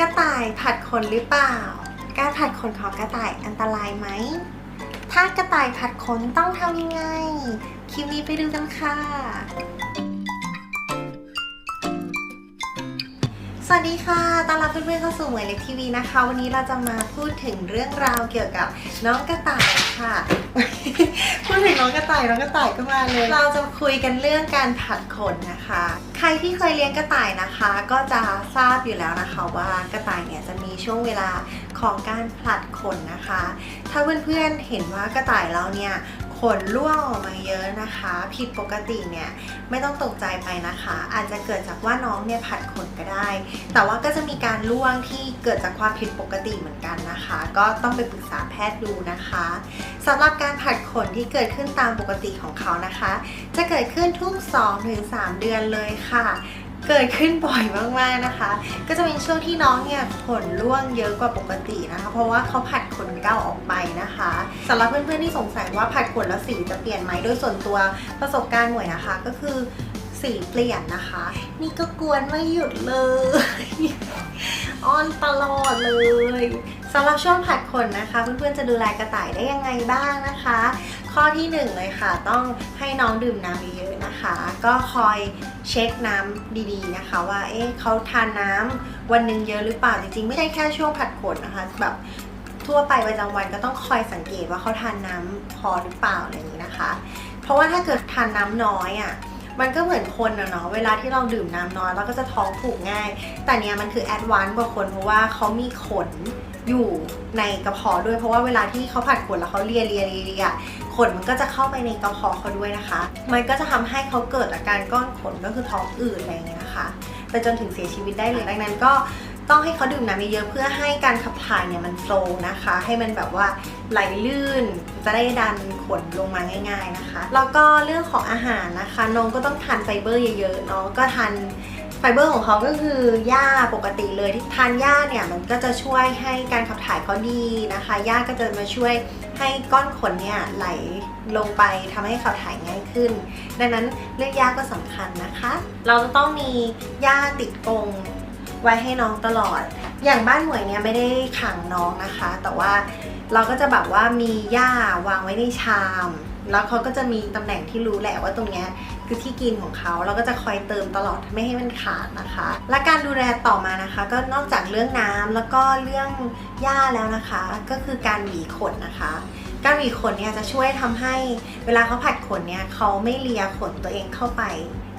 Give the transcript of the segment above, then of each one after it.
กระต่ายผัดขนหรือเปล่า การผัดขนของกระต่ายอันตรายไหม ถ้ากระต่ายผัดขนต้องทำยังไง คลิปนี้ไปดูกันค่ะ สวัสดีค่ะต้อนรับเพื่อนๆเข้าสู่หมยเล็กทีวีนะคะ วันนี้เราจะมาพูดถึงเรื่องราวเกี่ยวกับน้องกระต่ายค่ะ พูดถึงน้องกระต่ายน้องกระต่ายก็มาเลย เราจะคุยกันเรื่องการผัดขนนะคะ ใครที่เคยเลี้ยงกระต่ายนะคะ ก็จะทราบอยู่แล้วนะคะว่ากระต่ายเนี่ยจะมีช่วงเวลาของการผลัดขนนะคะ ถ้าเพื่อนๆเห็นว่ากระต่ายเราเนี่ย ขนร่วงออกมาเยอะนะคะ ผิดปกติเนี่ยไม่ต้องตกใจไปนะคะ อาจจะเกิดจากว่าน้องเนี่ยผัดขนก็ได้ แต่ว่าก็จะมีการร่วงที่เกิดจากความผิดปกติเหมือนกันนะคะ ก็ต้องไปปรึกษาแพทย์ดูนะคะสำหรับการผัดขนที่เกิดขึ้นตามปกติของเขานะคะ จะเกิดขึ้นทุก 2-3 เดือนเลยค่ะ เกิดขึ้นบ่อยมากๆนะคะ ก็จะเป็นช่วงที่น้องเนี่ยขนร่วงเยอะกว่าปกตินะคะ เพราะว่าเขาผัดขนเก้าออกไปนะคะสำหรับเพื่อนๆที่สงสัยว่าผัดขนแล้วสีจะเปลี่ยนไหมโดยส่วนตัวประสบการณ์หน่วยนะคะ ก็คือสีเปลี่ยนนะคะ นี่ก็กวนไม่หยุดเลยอ้อนตลอดเลยสำหรับช่วงผัดขนนะคะ เพื่อนๆจะดูแลกระต่ายได้ยังไงบ้างนะคะ ข้อที่หนึ่งเลยค่ะ ต้องให้น้องดื่มน้ำเยอะ นะคะ ก็คอยเช็คน้ำดีๆนะคะ ว่าเอ๊ะเขาทานน้ำวันหนึ่งเยอะหรือเปล่าจริงๆ ไม่ใช่แค่ช่วงผัดขนนะคะแบบทั่วไปประจำวันก็ต้องคอยสังเกตว่าเขาทานน้ำพอหรือเปล่าอะไรอย่างนี้นะคะ เพราะว่าถ้าเกิดทานน้ำน้อยอะ่ะมันก็เหมือนคนอะเนาะเวลาที่เราดื่มน้ำน้อยเราก็จะท้องผูกง่าย แต่เนี้ยมันคือแอดวานซ์กว่าคนเพราะว่าเขามีขน อยู่ในกระเพาะด้วยเพราะว่าเวลาที่เขาผัดขนแล้วเขาเลียเลียเลียเลียขนมันก็จะเข้าไปในกระเพาะเขาด้วยนะคะ มันก็จะทำให้เขาเกิดอาการก้อนขนก็คือท้องอืดอะไรอย่างเงี้ยนะคะไปจนถึงเสียชีวิตได้เลยดังนั้นก็ต้องให้เขาดื่มน้ำเยอะเพื่อให้การขับถ่ายเนี่ยมันโฟล์นะคะ ให้มันแบบว่าไหลลื่น จะได้ดันขนลงมาง่าย ๆนะคะ แล้วก็เรื่องของอาหารนะคะน้องก็ต้องทานไฟเบอร์เยอะๆเนาะก็ทาน ไฟเบอร์ของเขาก็คือหญ้าปกติเลยที่ทานหญ้าเนี่ยมันก็จะช่วยให้การขับถ่ายเขาดีนะคะหญ้าก็จะมาช่วยให้ก้อนขนเนี่ยไหลลงไปทำให้ขับถ่ายง่ายขึ้น ดังนั้นเรื่องหญ้าก็สำคัญนะคะ เราจะต้องมีหญ้าติดกรงไว้ให้น้องตลอด อย่างบ้านหมวยเนี่ยไม่ได้ขังน้องนะคะ แต่ว่าเราก็จะแบบว่ามีหญ้าวางไว้ในชาม แล้วเขาก็จะมีตำแหน่งที่รู้แหละว่าตรงเนี้ย คือที่กินของเขาเราก็จะคอยเติมตลอดไม่ให้มันขาดนะคะ และการดูแลต่อมานะคะ ก็นอกจากเรื่องน้ำแล้วก็เรื่องหญ้าแล้วนะคะ ก็คือการหวีขนนะคะการหวีขนเนี่ยจะช่วยทำให้เวลาเขาผัดขนเนี่ยเขาไม่เลียขนตัวเองเข้าไป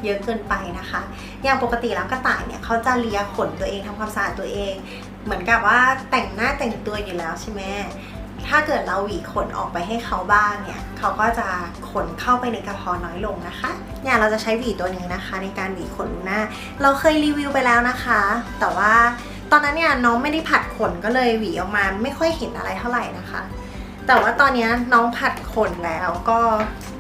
เยอะเกินไปนะคะ อย่างปกติแล้วกระต่ายเนี่ยเขาจะเลียขนตัวเองทำความสะอาดตัวเอง เหมือนกับว่าแต่งหน้าแต่งตัวอยู่แล้วใช่ไหมถ้าเกิดเราหวีขนออกไปให้เขาบ้างเนี่ยเขาก็จะขนเข้าไปในกระเพาะน้อยลงนะคะ เนี่ยเราจะใช้หวีตัวนี้นะคะ ในการหวีขนหน้า เราเคยรีวิวไปแล้วนะคะ แต่ว่าตอนนั้นเนี่ยน้องไม่ได้ผัดขนก็เลยหวีออกมาไม่ค่อยเห็นอะไรเท่าไหร่นะคะ แต่ว่าตอนนี้น้องผัดขนแล้วก็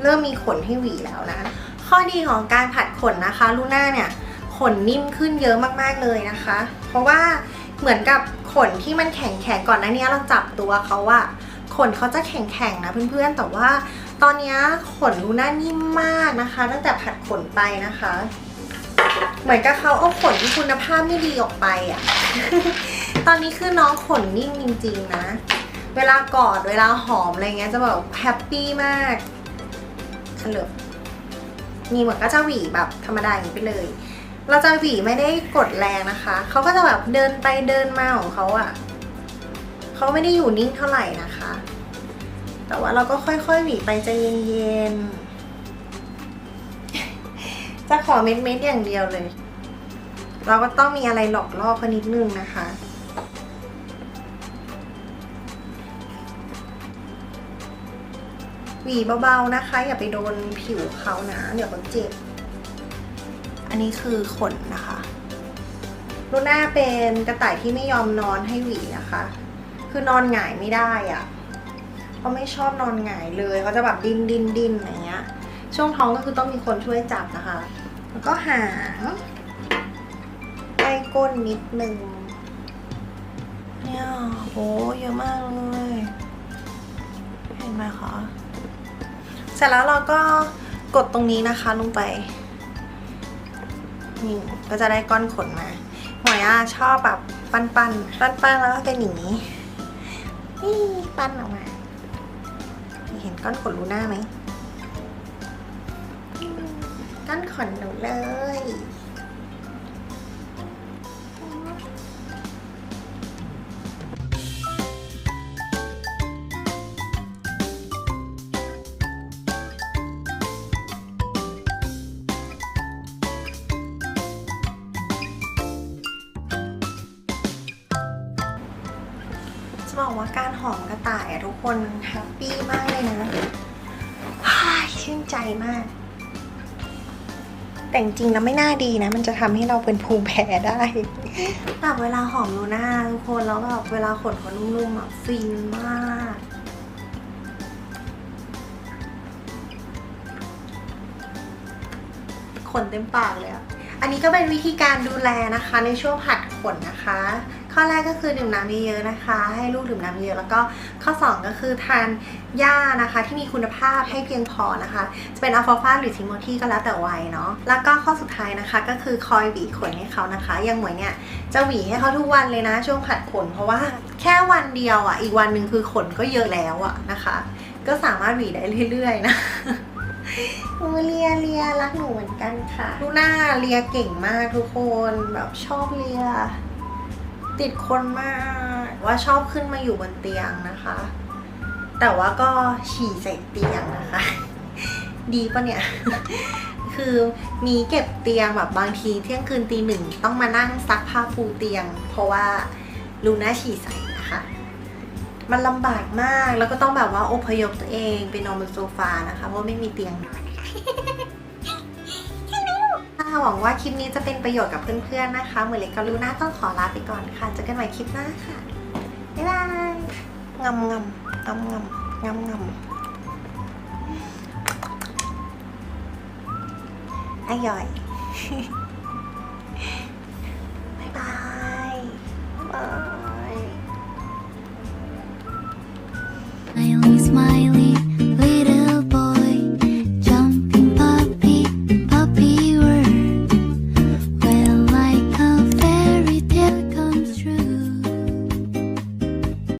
เริ่มมีขนให้หวีแล้วนะ ข้อดีของการผัดขนนะคะลูน่าเนี่ยขนนิ่มขึ้นเยอะมากๆเลยนะคะ เพราะว่าเหมือนกับขนที่มันแข็งแข็งๆก่อนหน้านี้เราจับตัวเขาอะขนเขาจะแข็งแข็งๆนะเพื่อนๆ แต่ว่า ตอนนี้ขนลูน่านิ่มมากนะคะ ตั้งแต่ผัดขนไปนะคะ เหมือนกับเขาเอาขนที่คุณภาพไม่ดีออกไปอะตอนนี้คือน้องขนนิ่มจริงๆนะ เวลากอดเวลาหอมอะไรเงี้ยจะแบบแฮปปี้มากขลืบนี่เหมือนก็จะหวีแบบธรรมดาอย่างนี้ไปเลย เราจะหวีไม่ได้กดแรงนะคะ เขาก็จะแบบเดินไปเดินมาของเขาอะ่ะเขาไม่ได้อยู่นิ่งเท่าไหร่นะคะ แต่ว่าเราก็ค่อยๆหวีไปใจเย็นๆ จะขอเม็ดๆอย่างเดียวเลย เราก็ต้องมีอะไรหลอกล่อเขานิดนึงนะคะหวีเบาๆนะคะ อย่าไปโดนผิวเขานะ เดี๋ยวเขาเจ็บ อันนี้คือขนนะคะลูน่าเป็นกระต่ายที่ไม่ยอมนอนให้หวีนะคะ คือนอนหงายไม่ได้อะ่ะ เขาไม่ชอบนอนหงายเลยเขาจะแบบดิ้นดิ้นดิ้นอะไรเงี้ย ช่วงท้องก็คือต้องมีคนช่วยจับนะคะ แล้วก็หางใกล้ก้นนิดนึงเนี่ยโอ้เยอะมากเลยเห็นไหมคะเสร็จแล้วเราก็กดตรงนี้นะคะลงไปนี่ก็จะได้ก้อนขนมาหมวยอะชอบแบบปันปันปันปันแล้วก็เป็นอย่างนี้นี่ปั้นออกมา ก้อนขนลูน่าไหมก้อนขนหนูเลย จะบอกว่าการหอมกระต่ายอะทุกคนแฮปปี้มากเลยนะชื่นใจมาก แต่จริงแล้วไม่น่าดีนะ มันจะทำให้เราเป็นภูมิแพ้ได้แบบเวลาหอมลูน่าทุกคนแล้วแบบเวลาขนเขานุ่มๆอะฟินมากขนเต็มปากเลยอะอันนี้ก็เป็นวิธีการดูแลนะคะ ในช่วงผัดขนนะคะ ข้อแรกก็คือดื่มน้ำเยอะๆนะคะ ให้ลูกดื่มน้ำเยอะแล้วก็ข้อ 2 ก็คือทานหญ้านะคะ ที่มีคุณภาพให้เพียงพอนะคะ จะเป็นอัลฟาฟาหรือทิโมธีก็แล้วแต่วัยเนาะแล้วก็ข้อสุดท้ายนะคะ ก็คือคอยหวีขนให้เขานะคะอย่างหมวยเนี่ยจะหวีให้เขาทุกวันเลยนะ ช่วงผัดขน เพราะว่าแค่วันเดียวอะอีกวันหนึ่งคือขนก็เยอะแล้วอะนะคะ ก็สามารถหวีได้เรื่อยๆนะโอ้เลียเลียรักหนูเหมือนกันค่ะลูน่าเลียเก่งมากทุกคนแบบชอบเลีย ติดคนมาก ว่าชอบขึ้นมาอยู่บนเตียงนะคะ แต่ว่าก็ฉี่ใส่เตียงนะคะ ดีปะเนี่ย คือมีเก็บเตียงแบบบางทีเที่ยงคืนตีหนึ่งต้องมานั่งซักผ้าปูเตียง เพราะว่าลูน่าฉี่ใส่นะคะ มันลำบากมากแล้วก็ต้องแบบว่าอพยพตัวเองไปนอนบนโซฟานะคะ เพราะไม่มีเตียงนอน หวังว่าคลิปนี้จะเป็นประโยชน์กับเพื่อนๆนะคะเหมือนเล็กกับลูน่าต้องขอลาไปก่อนค่ะ เจอกันใหม่คลิปหน้าค่ะ บ๊ายบายงำงำงำงำงำงำอร่อย